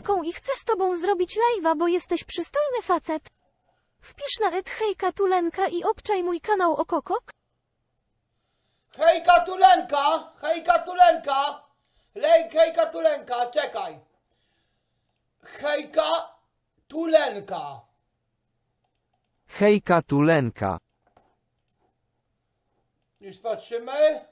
Taką i chcę z tobą zrobić live'a, bo jesteś przystojny facet. Wpisz na et hejka tulenka i obczaj mój kanał Okokok. Hejka Tulenka! Hejka Tulenka! Lej, hejka Tulenka, czekaj. Hejka Tulenka. Hejka Tulenka. Już patrzymy.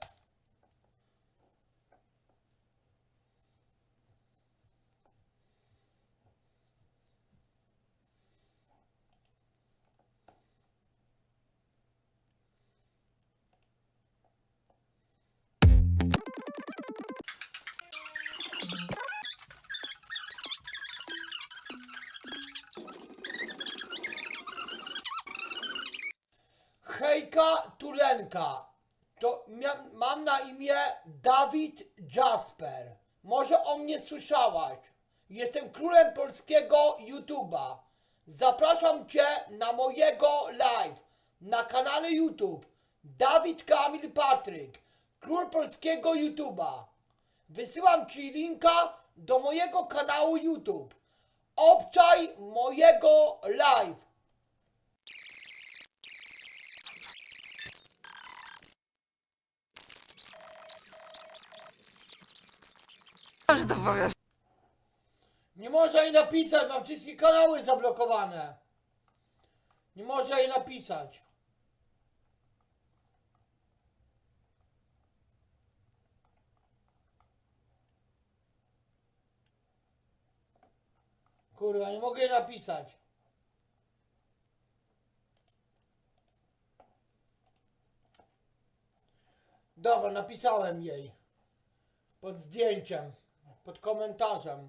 Hejka Tulenka. To mam na imię Dawid Jasper. Może o mnie słyszałaś. Jestem królem polskiego YouTube'a. Zapraszam Cię na mojego live na kanale YouTube Dawid Kamil Patryk, król polskiego YouTube'a. Wysyłam Ci linka do mojego kanału YouTube. Obczaj mojego live. Możesz to powiesz. Nie można jej napisać, mam wszystkie kanały zablokowane. Nie można jej napisać. Kurwa, nie mogę jej napisać. Dobra, napisałem jej. Pod zdjęciem. Pod komentarzem.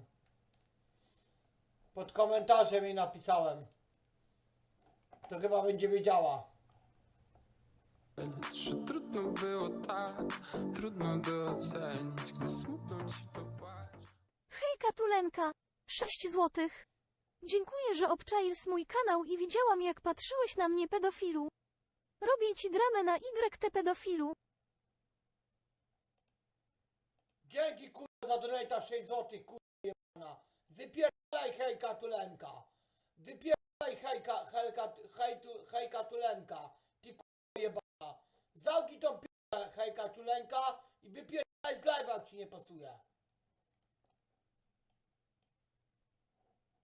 Pod komentarzem jej napisałem. To chyba będzie wiedziała. Trudno było tak, trudno docenić, gdy smutno ci to płacz. Hejka tulenka. 6 złotych. Dziękuję, że obczaisz mój kanał i widziałam jak patrzyłeś na mnie pedofilu. Robię ci dramę na YT pedofilu. Dzięki za donata 6 zł, kurwa. Wypierdalaj hejka tulenka. Wypierdalaj hejka, hejka, hejtu, hejka tulenka. Ty kurwa jebana. Zamknij tą p***ę hejka tulenka i wypierdalaj z live'a jak ci nie pasuje.